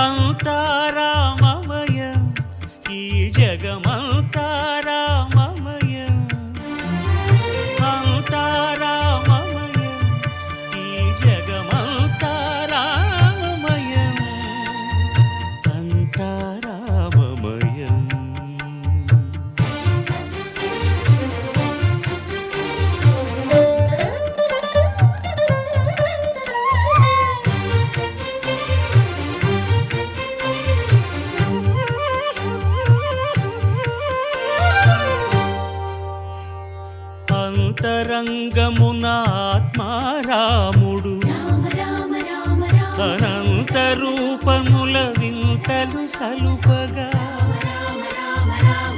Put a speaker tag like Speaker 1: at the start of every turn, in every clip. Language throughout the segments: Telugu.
Speaker 1: అంతారామమయం ఈ జగమంతారామమయం
Speaker 2: రామ
Speaker 1: అనంత రూపముల వింతలు సలుపగా.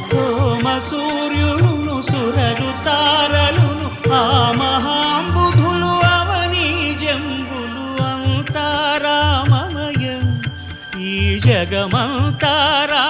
Speaker 1: సోమ సూర్యులను సురలు తారలును ఆ మహాంబుధులు అవని జంబులు అంతారామమయం ఈ జగమంతారామమయం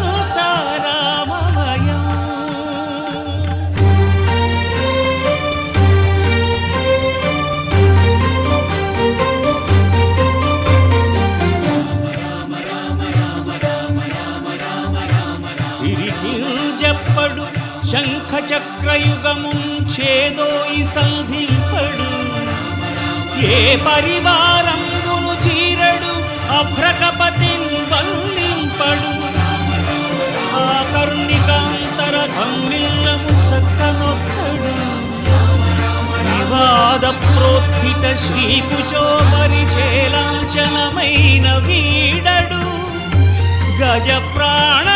Speaker 1: సంధింపడు శంఖ చక్రయుగముం చేదోయి సంధింపడు. ఏ పరివారంబును చీరడు అభ్రకపతిన్ వల్లింపడు. ఆ కరుణికాంతర ధమ్మిల్లము చక్కనొక్కడు. వివాద ప్రోత్థిత శ్రీకుచో పరిచేలాంచనమైన వీడడు. గజ ప్రాణ